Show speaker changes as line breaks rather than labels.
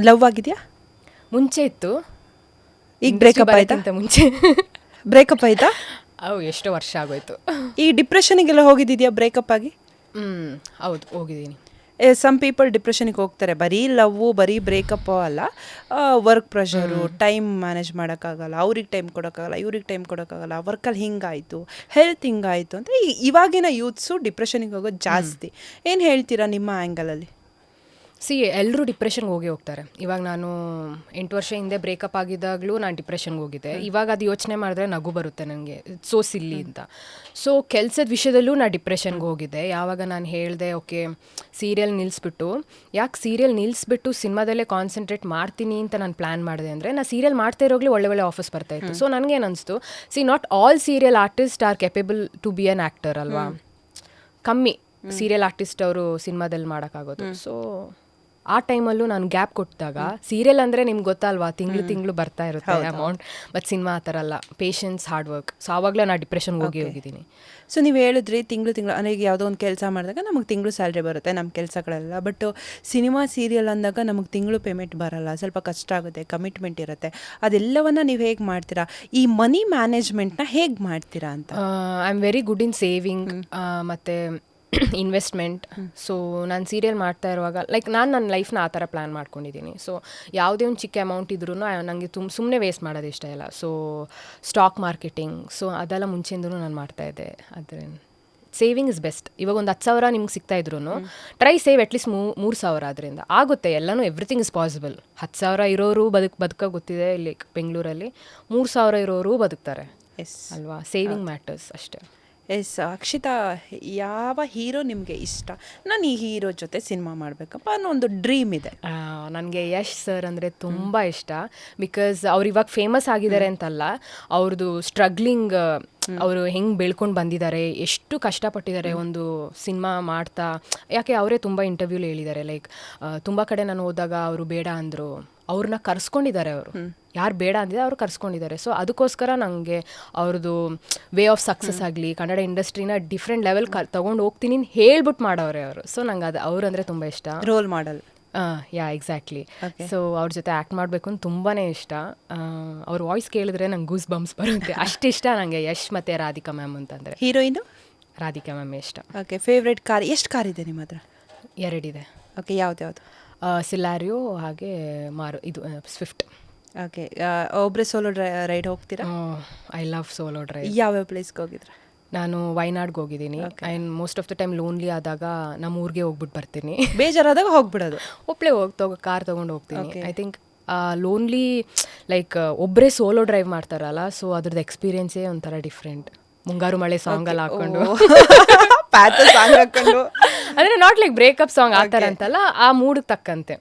Love ಆಗಿದೆಯಾ?
ಮುಂಚೆ ಇತ್ತು.
ಈಗ ಬ್ರೇಕಪ್ ಆಯ್ತಾ?
ಅಂತ ಮುಂಚೆ.
ಬ್ರೇಕಪ್ ಆಯ್ತಾ?
ಅವು ಎಷ್ಟೋ ವರ್ಷ ಆಗೋಯ್ತು.
ಈ ಡಿಪ್ರೆಷನಿಗೆಲ್ಲ ಹೋಗಿದ್ದಿದ್ಯಾ ಬ್ರೇಕಪ್ ಆಗಿ?
ಹ್ಞೂ ಹೌದು ಹೋಗಿದ್ದೀನಿ.
ಸಮ್ ಪೀಪಲ್ ಡಿಪ್ರೆಷನಿಗೆ ಹೋಗ್ತಾರೆ. ಬರೀ ಲವ್ವು ಬರೀ ಬ್ರೇಕಪ್ ಅಲ್ಲ. ವರ್ಕ್ ಪ್ರೆಷರು ಟೈಮ್ ಮ್ಯಾನೇಜ್ ಮಾಡೋಕ್ಕಾಗಲ್ಲ ಅವ್ರಿಗೆ ಟೈಮ್ ಕೊಡೋಕ್ಕಾಗಲ್ಲ ಇವ್ರಿಗೆ ಟೈಮ್ ಕೊಡೋಕ್ಕಾಗಲ್ಲ ವರ್ಕಲ್ಲಿ ಹಿಂಗಾಯಿತು ಹೆಲ್ತ್ ಹಿಂಗಾಯಿತು ಅಂತ. ಈ- ಇವಾಗಿನ ಯೂತ್ಸು ಡಿಪ್ರೆಷನಿಗೆ ಹೋಗೋದು ಜಾಸ್ತಿ. ಏನು ಹೇಳ್ತೀರಾ ನಿಮ್ಮ ಆ್ಯಂಗಲಲ್ಲಿ
ಸಿ ಎಲ್ಲರೂ ಡಿಪ್ರೆಷನ್ಗೆ ಹೋಗಿ ಹೋಗ್ತಾರೆ. ಇವಾಗ ನಾನು ಎಂಟು ವರ್ಷ ಹಿಂದೆ ಬ್ರೇಕಪ್ ಆಗಿದ್ದಾಗಲೂ ನಾನು ಡಿಪ್ರೆಷನ್ಗೆ ಹೋಗಿದ್ದೆ. ಇವಾಗ ಅದು ಯೋಚನೆ ಮಾಡಿದ್ರೆ ನಗು ಬರುತ್ತೆ ನನಗೆ ಸೋ ಸಿಲ್ಲಿ ಅಂತ. ಸೊ ಕೆಲಸದ ವಿಷಯದಲ್ಲೂ ನಾನು ಡಿಪ್ರೆಷನ್ಗೆ ಹೋಗಿದ್ದೆ. ಯಾವಾಗ ನಾನು ಹೇಳಿದೆ ಓಕೆ ಸೀರಿಯಲ್ ನಿಲ್ಲಿಸ್ಬಿಟ್ಟು ಯಾಕೆ ಸೀರಿಯಲ್ ನಿಲ್ಲಿಸ್ಬಿಟ್ಟು ಸಿನಿಮಾದಲ್ಲೇ ಕಾನ್ಸಂಟ್ರೇಟ್ ಮಾಡ್ತೀನಿ ಅಂತ ನಾನು ಪ್ಲ್ಯಾನ್ ಮಾಡಿದೆ ಅಂದರೆ ನಾನು ಸೀರಿಯಲ್ ಮಾಡ್ತಾ ಇರೋಗ್ಲಿ ಒಳ್ಳೆ ಒಳ್ಳೆ ಆಫೀಸ್ ಬರ್ತಾ ಇತ್ತು. ಸೊ ನನಗೇನು ಅನಿಸ್ತು see not all serial artist are capable to be an actor ಅಲ್ವಾ? ಕಮ್ಮಿ ಸೀರಿಯಲ್ ಆರ್ಟಿಸ್ಟ್ ಅವರು ಸಿನಿಮಾದಲ್ಲಿ ಮಾಡೋಕ್ಕಾಗೋದು. ಸೊ ಆ ಟೈಮಲ್ಲೂ ನಾನು ಗ್ಯಾಪ್ ಕೊಟ್ಟಾಗ ಸೀರಿಯಲ್ ಅಂದರೆ ನಿಮ್ಗೆ ಗೊತ್ತಲ್ವಾ ತಿಂಗಳು ತಿಂಗಳು ಬರ್ತಾ ಇರುತ್ತೆ ಅಮೌಂಟ್ ಬಟ್ ಸಿನಿಮಾ ಆ ಥರ ಅಲ್ಲ ಪೇಷನ್ಸ್ ಹಾರ್ಡ್ ವರ್ಕ್ ಸೊ ಆವಾಗಲೇ ನಾನು ಡಿಪ್ರೆಷನ್ಗೆ ಹೋಗಿ ಹೋಗಿದ್ದೀನಿ.
ಸೊ ನೀವು ಹೇಳಿದ್ರಿ ತಿಂಗಳು ತಿಂಗಳು ಅಂದರೆ ಈಗ ಯಾವುದೋ ಒಂದು ಕೆಲಸ ಮಾಡಿದಾಗ ನಮಗೆ ತಿಂಗಳು ಸ್ಯಾಲ್ರಿ ಬರುತ್ತೆ ನಮ್ಮ ಕೆಲಸಗಳೆಲ್ಲ. ಬಟ್ ಸಿನಿಮಾ ಸೀರಿಯಲ್ ಅಂದಾಗ ನಮಗೆ ತಿಂಗಳು ಪೇಮೆಂಟ್ ಬರಲ್ಲ ಸ್ವಲ್ಪ ಕಷ್ಟ ಆಗುತ್ತೆ ಕಮಿಟ್ಮೆಂಟ್ ಇರುತ್ತೆ. ಅದೆಲ್ಲವನ್ನ ನೀವು ಹೇಗೆ ಮಾಡ್ತೀರಾ? ಈ ಮನಿ ಮ್ಯಾನೇಜ್ಮೆಂಟ್ನ ಹೇಗೆ ಮಾಡ್ತೀರಾ ಅಂತ?
I am very good in saving ಮತ್ತು ಇನ್ವೆಸ್ಟ್ಮೆಂಟ್ ಸೊ ನಾನು ಸೀರಿಯಲ್ ಮಾಡ್ತಾ ಇರುವಾಗ ಲೈಕ್ ನಾನು ನನ್ನ ಲೈಫ್ನ ಆ ಥರ ಪ್ಲ್ಯಾನ್ ಮಾಡ್ಕೊಂಡಿದ್ದೀನಿ ಸೊ ಯಾವುದೇ ಒಂದು ಚಿಕ್ಕ ಅಮೌಂಟ್ ಇದ್ರೂ ನನಗೆ ತುಂಬ ಸುಮ್ಮನೆ ವೇಸ್ಟ್ ಮಾಡೋದು ಇಷ್ಟ ಇಲ್ಲ. ಸೊ ಸ್ಟಾಕ್ ಮಾರ್ಕೆಟಿಂಗ್ ಸೊ ಅದೆಲ್ಲ ಮುಂಚೆಯಿಂದನೂ ನಾನು ಮಾಡ್ತಾಯಿದ್ದೆ ಆದರೆ ಸೇವಿಂಗ್ ಇಸ್ ಬೆಸ್ಟ್ ಇವಾಗ ಒಂದು ಹತ್ತು ಸಾವಿರ ನಿಮ್ಗೆ ಸಿಗ್ತಾ ಇದ್ರು ಟ್ರೈ ಸೇವ್ ಅಟ್ಲೀಸ್ಟ್ ಮೂ ಮೂರು ಸಾವಿರ ಅದರಿಂದ. ಆಗುತ್ತೆ ಎಲ್ಲನೂ ಎವ್ರಿಥಿಂಗ್ ಇಸ್ ಪಾಸಿಬಲ್ ಹತ್ತು ಸಾವಿರ ಇರೋರು ಬದುಕ್ ಬದುಕ ಗೊತ್ತಿದೆ ಇಲ್ಲಿ ಬೆಂಗಳೂರಲ್ಲಿ ಮೂರು ಸಾವಿರ ಇರೋರು ಬದುಕ್ತಾರೆ.
ಎಸ್
ಅಲ್ವಾ? ಸೇವಿಂಗ್ ಮ್ಯಾಟರ್ಸ್ ಅಷ್ಟೇ.
ಎಸ್ ಅಕ್ಷಿತಾ ಯಾವ ಹೀರೋ ನಿಮಗೆ ಇಷ್ಟ? ನಾನು ಈ ಹೀರೋ ಜೊತೆ ಸಿನಿಮಾ ಮಾಡಬೇಕಪ್ಪ ಅನ್ನೋ ಒಂದು ಡ್ರೀಮ್ ಇದೆ.
ನನಗೆ ಯಶ್ ಸರ್ ಅಂದರೆ ತುಂಬ ಇಷ್ಟ. ಬಿಕಾಸ್ ಅವ್ರು ಇವಾಗ ಫೇಮಸ್ ಆಗಿದ್ದಾರೆ ಅಂತಲ್ಲ ಅವ್ರದ್ದು ಸ್ಟ್ರಗ್ಲಿಂಗ್ ಅವರು ಹೆಂಗೆ ಬೆಳ್ಕೊಂಡು ಬಂದಿದ್ದಾರೆ ಎಷ್ಟು ಕಷ್ಟಪಟ್ಟಿದ್ದಾರೆ ಒಂದು ಸಿನಿಮಾ ಮಾಡ್ತಾ. ಯಾಕೆ ಅವರೇ ತುಂಬ ಇಂಟರ್ವ್ಯೂಲಿ ಹೇಳಿದ್ದಾರೆ ಲೈಕ್ ತುಂಬ ಕಡೆ ನಾನು ಹೋದಾಗ ಅವರು ಬೇಡ ಅಂದರು ಅವ್ರನ್ನ ಕರ್ಸ್ಕೊಂಡಿದ್ದಾರೆ ಅವರು. ಯಾರು ಬೇಡ ಅಂದಿದೆ ಅವ್ರು ಕರ್ಸ್ಕೊಂಡಿದ್ದಾರೆ. ಸೊ ಅದಕ್ಕೋಸ್ಕರ ನನಗೆ ಅವ್ರದ್ದು ವೇ ಆಫ್ ಸಕ್ಸಸ್ ಆಗಲಿ ಕನ್ನಡ ಇಂಡಸ್ಟ್ರಿನ ಡಿಫ್ರೆಂಟ್ ಲೆವೆಲ್ ಕ ತೊಗೊಂಡು ಹೋಗ್ತೀನಿ ಅಂತ ಹೇಳ್ಬಿಟ್ಟು ಮಾಡೋರೆ ಅವರು. ಸೊ ನಂಗೆ ಅದು ಅವ್ರಂದರೆ ತುಂಬ ಇಷ್ಟ.
Role model
ya exactly so ಅವ್ರ ಜೊತೆ ಆ್ಯಕ್ಟ್ ಮಾಡಬೇಕು ಅಂತ ತುಂಬಾ ಇಷ್ಟ. ಅವ್ರ ವಾಯ್ಸ್ ಕೇಳಿದ್ರೆ ನಂಗೆ ಗೂಸ್ ಬಂಪ್ಸ್ ಬರುತ್ತೆ ಅಷ್ಟಿಷ್ಟ ನನಗೆ ಯಶ್ ಮತ್ತು ರಾಧಿಕಾ ಮ್ಯಾಮ್ ಅಂತಂದರೆ.
ಹೀರೋಯಿನು
ರಾಧಿಕಾ ಮ್ಯಾಮ್ ಇಷ್ಟ.
ಓಕೆ ಫೇವ್ರೆಟ್ ಕಾರ್ ಎಷ್ಟು ಕಾರ್ ಇದೆ ನಿಮ್ಮ ಹತ್ರ?
ಎರಡಿದೆ.
ಓಕೆ ಯಾವ್ದ್ಯಾವ್ದು
ಸಿಲಾರಿಯೋ ಹಾಗೆ ಮಾರು ಇದು ಸ್ವಿಫ್ಟ್
ಓಕೆ ಒಬ್ಬರೇ ಸೋಲೋ ಡ್ರೈ ರೈಡ್ ಹೋಗ್ತೀರಾ?
ಐ ಲವ್ ಸೋಲೋ ಡ್ರೈವ್
ಯಾವ್ಯಾವ ಪ್ಲೇಸ್ಗೆ ಹೋಗಿದ್ರ?
ನಾನು ವೈನಾಡ್ಗೆ ಹೋಗಿದ್ದೀನಿ. And most of the time lonely ಆದಾಗ ನಮ್ಮ ಊರಿಗೆ ಹೋಗ್ಬಿಟ್ಟು ಬರ್ತೀನಿ.
ಬೇಜಾರಾದಾಗ ಹೋಗ್ಬಿಡೋದು.
ಒಪ್ಳೆ ಹೋಗಿ ತಗೋ ಕಾರ್ ತೊಗೊಂಡು ಹೋಗ್ತೀನಿ. ಐ ಥಿಂಕ್ ಲೋನ್ಲಿ ಲೈಕ್ ಒಬ್ಬರೇ ಸೋಲೋ ಡ್ರೈವ್ ಮಾಡ್ತಾರಲ್ಲ ಸೊ ಅದ್ರದ್ದು ಎಕ್ಸ್ಪೀರಿಯೆನ್ಸೇ ಒಂಥರ ಡಿಫ್ರೆಂಟ್ ಮುಂಗಾರು ಮಳೆ ಸಾಂಗ್ ಎಲ್ಲ ಹಾಕೊಂಡು.
ಪ್ಯಾಥ ಸಾಂಗ್ ಹಾಕೊಂಡು.
ಅಂದರೆ ನಾಟ್ ಲೈಕ್ ಬ್ರೇಕಪ್ ಸಾಂಗ್ ಆ ಥರ ಅಂತಲ್ಲ ಆ ಮೂಡ್ಗೆ ತಕ್ಕಂತೆ.